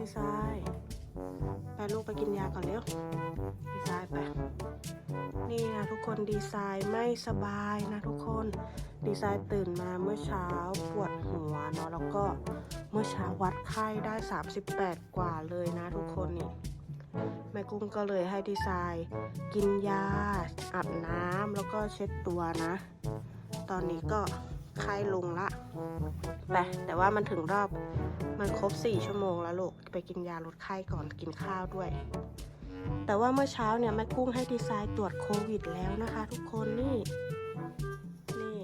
ดีไซน์ไปลูกไปกินยาก่อนเร็วดีไซน์ไป นี่นะทุกคนดีไซน์ไม่สบายนะทุกคน ดีไซน์ตื่นมาเมื่อเช้าปวดหัวเนาะแล้วก็เมื่อเช้าวัดไข้ได้ 38 กว่าเลยนะทุกคนนี่แม่กุ้งก็เลยให้ดีไซน์กินยาอาบน้ำแล้วก็เช็ดตัวนะ ตอนนี้ก็ ไข้ลงละไปแต่ว่ามันถึงรอบมันครบ4ชั่วโมงแล้วลูกไปกินยาลดไข้ก่อนกินข้าวด้วย แต่ว่าเมื่อเช้าเนี่ยแม่กุ้งให้ดีไซน์ตรวจโควิดแล้วนะคะ ทุกคนนี่ นี่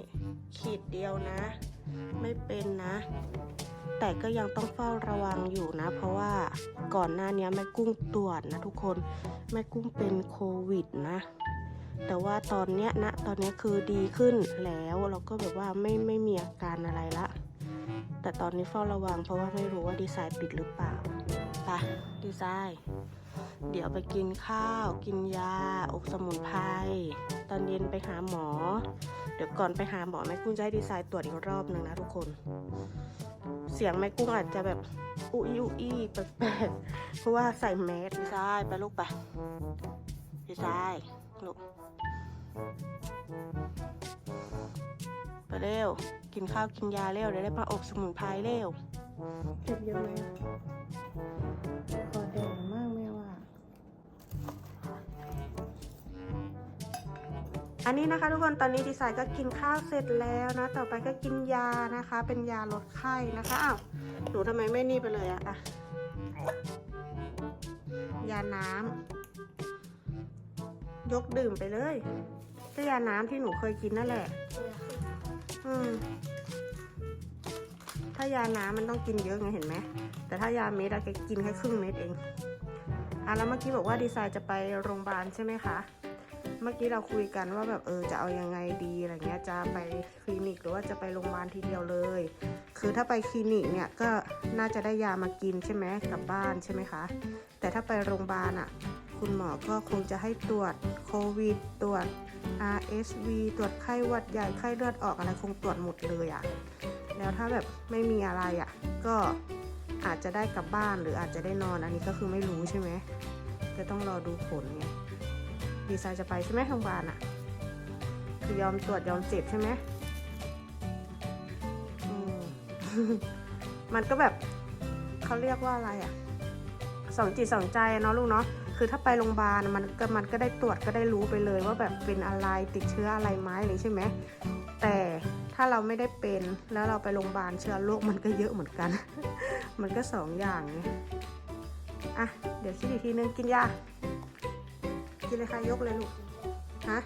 ขีดเดียวนะ ไม่เป็นนะ แต่ก็ยังต้องเฝ้าระวังอยู่นะ เพราะว่าก่อนหน้านี้แม่กุ้งตรวจนะทุกคนแม่กุ้งเป็นโควิดนะ แต่ว่าตอนเนี้ยนะตอนเนี้ยคือดีขึ้นแล้วแล้วก็แบบว่าไม่ไม่มีอาการอะไรละ แต่ตอนนี้เฝ้าระวังเพราะว่าไม่รู้ว่าดีไซน์ปิดหรือเปล่าไปดีไซน์เดี๋ยวไปกินข้าว กินยา อบสมุนไพร ตอนเย็นไปหาหมอ เดี๋ยวก่อนไปหาหมอแม่กุ้งจะให้ดีไซน์ตรวจอีกรอบหนึ่งนะทุกคน เสียงแม่กุ้งอาจจะแบบอุยอุยแปลกๆเพราะว่าใส่แมสดีไซน์ไปลูกไปดีไซน์ลูก ไปเร็ว กินข้าวกินยาเร็วเดี๋ยวได้มาอบสมุนไพรเร็วเจ็บเยอะไหมคอแดงมากแม่ว่า อันนี้นะคะทุกคนตอนนี้ดีไซน์ก็กินข้าวเสร็จแล้วนะ ต่อไปก็กินยานะคะ เป็นยาลดไข้นะคะอ้าวหนูทำไมไม่นี่ไปเลยอะอะยาน้ำยกดื่มไปเลย ก็ยาน้ำที่หนูเคยกินนั่นแหละ อืม ถ้ายาน้ำมันต้องกินเยอะไงเห็นไหม แต่ถ้ายาเม็ดอะแกกินแค่ครึ่งเม็ดเอง อะแล้วเมื่อกี้บอกว่าดีไซน์จะไปโรงพยาบาลใช่ไหมคะ เมื่อกี้เราคุยกันว่าแบบเออจะเอายังไงดีอะไรเงี้ย จะไปคลินิกหรือว่าจะไปโรงพยาบาลทีเดียวเลย คือถ้าไปคลินิกเนี่ยก็น่าจะได้ยามากินใช่ไหมกลับบ้านใช่ไหมคะ แต่ถ้าไปโรงพยาบาลอะ คุณหมอก็คงจะให้ตรวจโควิด ตรวจ RSV ตรวจไข้หวัดใหญ่ไข้เลือดออกอะไรคงตรวจหมดเลยอะ่ะ แล้วถ้าแบบไม่มีอะไรอะ่ะ ก็อาจจะได้กลับบ้านหรืออาจจะได้นอนอันนี้ก็คือไม่รู้ใช่ไหมจะต้องรอดูผลไงดีไซน์จะไปใช่ไหมโรงพยาบาลอะ่ะ คือยอมตรวจยอมเจ็บใช่ไหมมันก็แบบเขาเรียกว่าอะไรอะ่ะสองจิตสองใจเนาะลูกเนาะ คือถ้าไปโรงพยาบาลมันก็มันก็ได้ตรวจก็ได้รู้ไปเลยว่าแบบเป็นอะไรติดเชื้ออะไรไหมอะไรใช่ไหมแต่ถ้าเราไม่ได้เป็นแล้วเราไปโรงพยาบาลเชื้อโรคมันก็เยอะเหมือนกัน มันก็สองอย่างไงอะเดี๋ยวคิดอีกทีนึงกินยากินเลยค่ะยกเลยลูกฮะ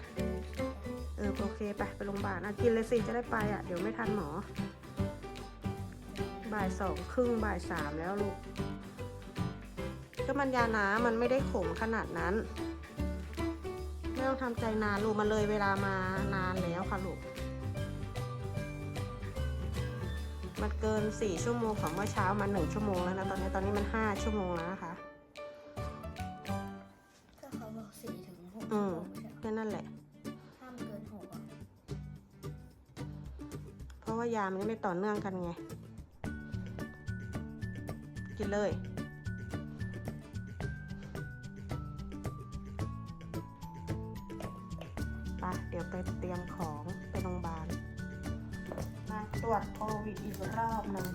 เออโอเคไปไปโรงพยาบาลอะกินเลยสิจะได้ไปอะเดี๋ยวไม่ทันหมอบ่ายสองครึ่งบ่ายสามแล้วลูก ก็มันยาน้ำมันไม่ได้ขมขนาดนั้นไม่ต้องทำใจนานลูกมันเลยเวลามานานแล้วค่ะลูกมันเกินสี่ชั่วโมงของเมื่อเช้ามาหนึ่งชั่วโมงแล้วนะตอนนี้ตอนนี้มันห้าชั่วโมงแล้วนะคะก็เขาบอกสี่ถึงหกอืชั่วมโมงไม่ใช่เหรอแค่นั่นแหละห้ามเกินหกอะเพราะว่ายามันไม่ต่อเนื่องกันไง กินเลย เดี๋ยวไปเตรียมของไปโรงพยาบาลมาตรวจโควิดอีกรอบหนึ่ง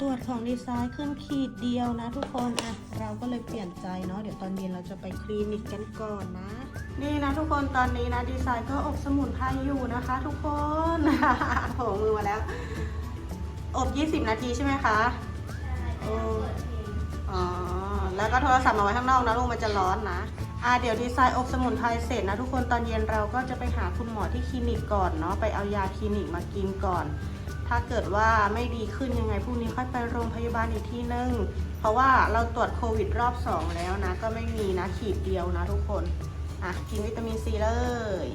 ตรวจของดีไซน์ขึ้นขีดเดียวนะทุกคนอะเราก็เลยเปลี่ยนใจเนาะเดี๋ยวตอนเย็นเราจะไปคลินิกกันก่อนนะ นี่นะทุกคนตอนนี้นะดีไซน์ก็อบสมุนไพรอยู่นะคะ ทุกคนโผล่มือมาแล้ว อบ 20 นาทีใช่ไหมคะโอ้อ๋อแล้วก็โทรศัพท์มาไว้ข้างนอกนะลูกมันจะร้อนนะอ่าเดี๋ยวดีไซน์อบสมุนไพรเสร็จนะทุกคนตอนเย็นเราก็จะไปหาคุณหมอที่คลินิกก่อนเนาะไปเอายาคลินิกมากินก่อน ถ้าเกิดว่าไม่ดีขึ้นยังไงพรุ่งนี้ค่อยไปโรงพยาบาลอีกที่นึง เพราะว่าเราตรวจโควิดรอบ 2 แล้วนะ ก็ไม่มีนะขีดเดียวนะทุกคน อะ กินวิตามินซีเลย